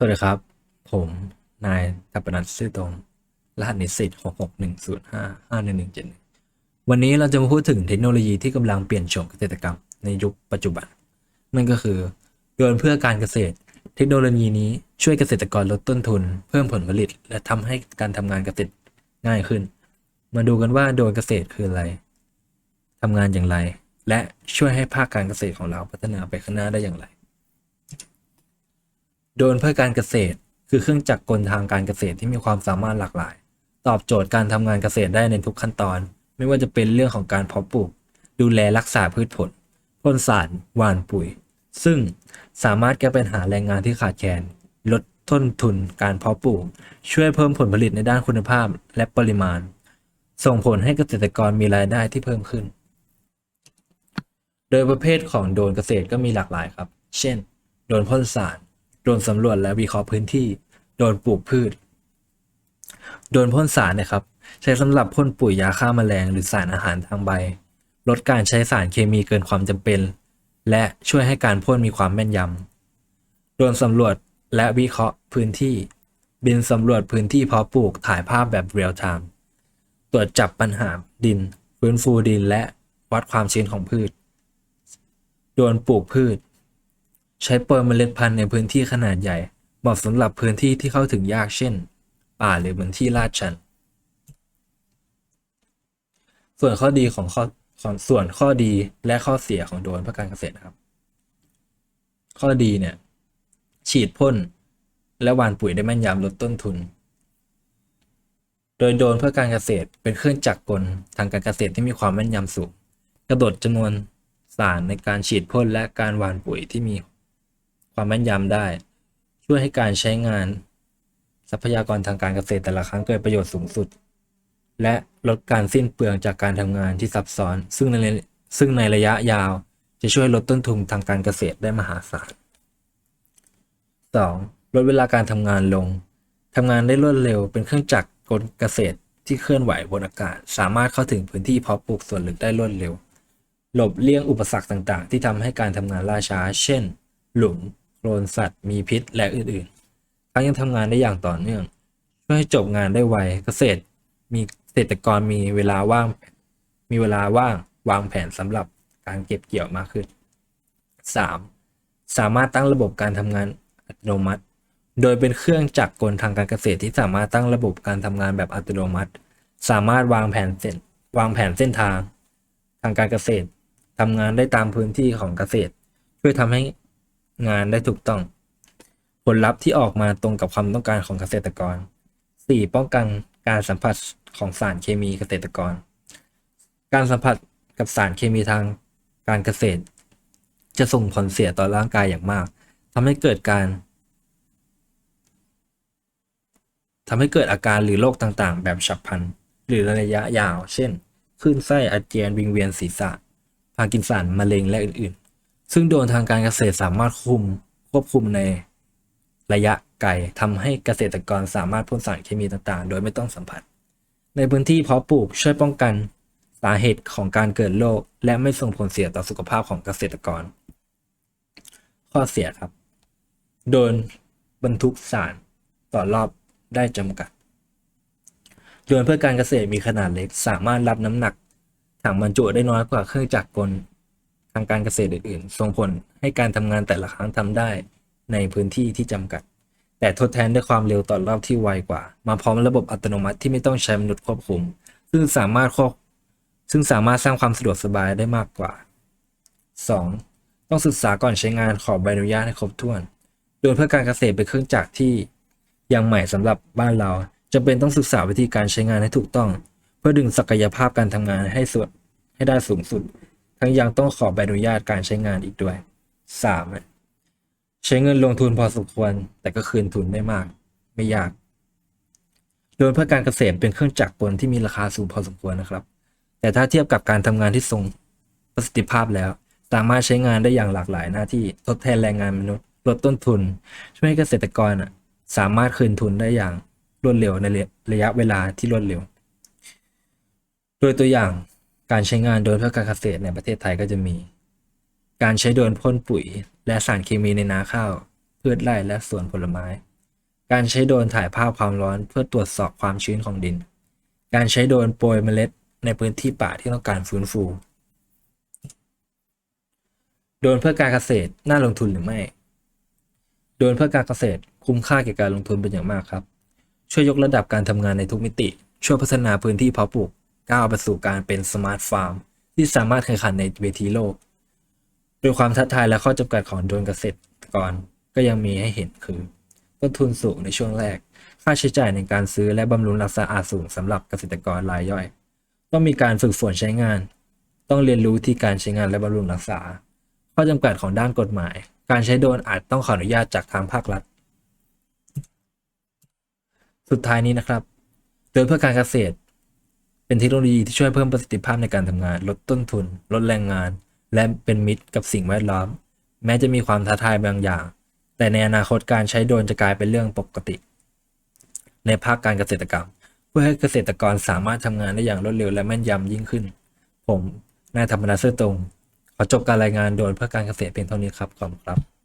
สวัสดีครับ ผมนายทัปนัทซื่อตรงรหัสนิสิตหกหกหนึ่งศูนย์ห้าห้าหนึ่งหนึ่งเจ็ดวันนี้เราจะมาพูดถึงเทคโนโลยีที่กำลังเปลี่ยนโฉมเกษตรกรรมในยุคปัจจุบัน นั่นก็คือโดนเพื่อการเกษตร เทคโนโลยีนี้ช่วยเกษตรกรลดต้นทุน เพิ่มผลผลิต และทำให้การทำงานเกษตรง่ายขึ้น มาดูกันว่าโดนเกษตรคืออะไรทำงานอย่างไร และช่วยให้ภาคการเกษตรของเราพัฒนาไปข้างหน้าได้อย่างไร โดนเพื่อการเกษตร คือเครื่องจักรกลทางการเกษตรที่มีความสามารถหลากหลาย ตอบโจทย์การทำงานเกษตรได้ในทุกขั้นตอน ไม่ว่าจะเป็นเรื่องของการเพาะปลูก ดูแลรักษาพืชผลพ่นสารหว่านปุ๋ย ซึ่งสามารถแก้ปัญหาแรงงานที่ขาดแคลนลดต้นทุนการเพาะปลูก ช่วยเพิ่มผลผลิตในด้านคุณภาพและปริมาณ ส่งผลให้เกษตรกรมีรายได้ที่เพิ่มขึ้น โดยประเภทของโดรนเกษตรก็มีหลากหลายครับ เช่น โดรนพ่นสาร โดนสำรวจและวิเคราะห์พื้นที่ โดนปลูกพืช โดนพ่นสารนะครับ ใช้สำหรับพ่นปุ๋ยยาฆ่าแมลง หรือสารอาหารทางใบ ลดการใช้สารเคมีเกินความจำเป็น และช่วยให้การพ่นมีความแม่นยำโดนสำรวจและวิเคราะห์พื้นที่ บินสำรวจพื้นที่เพาะปลูกถ่ายภาพแบบเรียลไทม์ตรวจจับปัญหาดิน ฟื้นฟูดินและวัดความชื้นของพืช โดนปลูกพืช ใช้โปรยเมล็ดพันธุ์ในพื้นที่ขนาดใหญ่ เหมาะสำหรับพื้นที่ที่เข้าถึงยากเช่น ป่าหรือพื้นที่ลาดชัน ส่วนข้อดีของข้อของส่วนข้อดีและข้อเสียของโดรนเพื่อการเกษตรครับ ข้อดีเนี่ย ฉีดพ่น และหว่านปุ๋ยได้แม่นยำลดต้นทุน โดยโดรนเพื่อการเกษตรเป็นเครื่องจักรกลทางการเกษตรที่มีความแม่นยำสูงกระโดดจำนวนสารในการฉีดพ่นและการหว่านปุ๋ยที่มี ความแม่นยำได้ ช่วยให้การใช้งาน ทรัพยากรทางการเกษตรแต่ละครั้งเกิดประโยชน์สูงสุด และลดการสิ้นเปลืองจากการทำงานที่ซับซ้อน ซึ่งในซึ่งในระยะยาวจะช่วยลดต้นทุนทางการเกษตรได้มหาศาล 2. ลดเวลาการทำงานลงทำงานได้รวดเร็วเป็นเครื่องจักรกลเกษตรที่เคลื่อนไหวบนอากาศ สามารถเข้าถึงพื้นที่เพาะปลูกส่วนลึกได้รวดเร็ว หลบเลี่ยงอุปสรรคต่างๆ ที่ทำให้การทำงานล่าช้า เช่น หลุม โคลนสัตว์มีพิษและอื่นๆ ทั้งยังทำงานได้อย่างต่อเนื่อง ช่วยให้จบงานได้ไว เกษตร มีเกษตรกรมีเวลาว่าง มีเวลาว่างวางแผนสำหรับการเก็บเกี่ยวมากขึ้น 3. สามารถตั้งระบบการทำงานอัตโนมัติ โดยเป็นเครื่องจักรกลทางการเกษตรที่สามารถตั้งระบบการทำงานแบบอัตโนมัติ สามารถวางแผนเส้นวางแผนเส้นทาง ทางการเกษตรทำงานได้ตามพื้นที่ของเกษตร ช่วยทำให้ งานได้ถูกต้อง ผลลัพธ์ที่ออกมาตรงกับความต้องการของเกษตรกร 4. ป้องกันการสัมผัสของสารเคมีเกษตรกร การสัมผัสกับสารเคมีทางการเกษตร จะส่งผลเสียต่อร่างกายอย่างมากทำให้เกิดการทำให้เกิดอาการหรือโรคต่างๆ แบบฉับพลัน หรือระยะยาว เช่นคลื่นไส้อาเจียนวิงเวียนศีรษะพากินสันมะเร็งและอื่นๆ ซึ่งโดนทางการเกษตรสามารถคุมควบคุมในระยะไกลทำให้เกษตรกรสามารถพ่นสารเคมีต่างๆ โดยไม่ต้องสัมผัส ในพื้นที่เพาะปลูกช่วยป้องกันสาเหตุของการเกิดโรคและไม่ส่งผลเสียต่อสุขภาพของเกษตรกร ข้อเสียครับ โดนบรรทุกสารต่อรอบได้จำกัดโดนเพื่อการเกษตรมีขนาดเล็ก สามารถรับน้ำหนักถังบรรจุได้น้อยกว่าเครื่องจักรกลางการเกษตรอื่นๆ ส่งผลให้การทำงานแต่ละครั้งทำได้ในพื้นที่ที่จำกัด แต่ทดแทนด้วยความเร็วต่อรอบที่ไวกว่า มาพร้อมระบบอัตโนมัติที่ไม่ต้องใช้มนุษย์ควบคุม ซึ่งสามารถควบซึ่งสามารถสร้างความสะดวกสบายได้มากกว่า 2. ต้องศึกษาก่อนใช้งานขอใบอนุญาตให้ครบถ้วน โดยเพื่อการเกษตรเป็นเครื่องจักรที่ยังใหม่สำหรับบ้านเราจำเป็นต้องศึกษาวิธีการใช้งานให้ถูกต้อง เพื่อดึงศักยภาพการทำงานให้สุดให้ได้สูงสุด ทั้งยังต้องขอใบอนุญาตการใช้งานอีกด้วย 3. ใช้เงินลงทุนพอสมควร แต่ก็คืนทุนได้มาก ไม่ยากโดยเพื่อการเกษตรเป็นเครื่องจักรกลที่มีราคาสูงพอสมควรนะครับ แต่ถ้าเทียบกับการทำงานที่ทรงประสิทธิภาพแล้ว สามารถใช้งานได้อย่างหลากหลายหน้าที่ทดแทนแรงงานมนุษย์ ลดต้นทุน ช่วยให้เกษตรกรสามารถคืนทุนได้อย่างรวดเร็วในระยะเวลาที่รวดเร็ว โดยตัวอย่าง การใช้งานโดนเพื่อการเกษตรในประเทศไทยก็จะมี การใช้โดรนพ่นปุ๋ย และสารเคมีในนาข้าว พืชไร่และสวนผลไม้ การใช้โดรนถ่ายภาพความร้อนเพื่อตรวจสอบความชื้นของดิน การใช้โดรนโปรยเมล็ดในพื้นที่ป่าที่ต้องการฟื้นฟู โดรนเพื่อการเกษตรน่าลงทุนหรือไม่ โดรนเพื่อการเกษตรคุ้มค่าแก่การลงทุนเป็นอย่างมากครับ ช่วยยกระดับการทำงานในทุกมิติ ช่วยพัฒนาพื้นที่เพาะปลูก ก้าวไปสู่การเป็นสมาร์ทฟาร์มที่สามารถแข่งขันในเวทีโลกโดยความท้าทายและข้อจำกัดของโดรนเกษตรกรก็ยังมีให้เห็นคือ ต้นทุนสูงในช่วงแรก ค่าใช้จ่ายในการซื้อและบำรุงรักษาอาจสูงสำหรับเกษตรกรรายย่อย ต้องมีการฝึกฝนใช้งาน ต้องเรียนรู้ที่การใช้งานและบำรุงรักษา ข้อจำกัดของด้านกฎหมาย การใช้โดรนอาจต้องขออนุญาตจากทางภาครัฐ สุดท้ายนี้นะครับโดรนเพื่อการเกษตร เป็นเทคโนโลยีที่ช่วยเพิ่มประสิทธิภาพในการทำงาน ลดต้นทุน ลดแรงงาน และเป็นมิตรกับสิ่งแวดล้อม แม้จะมีความท้าทายบางอย่าง แต่ในอนาคตการใช้โดรนจะกลายเป็นเรื่องปกติ ในภาคการเกษตรกรรม เพื่อให้เกษตรกรสามารถทำงานได้อย่างรวดเร็วและแม่นยำยิ่งขึ้น ผมนายธรรมนัสเสื้อตรง ขอจบการรายงานโดรนเพื่อการเกษตรเพียงเท่านี้ครับขอบคุณครับ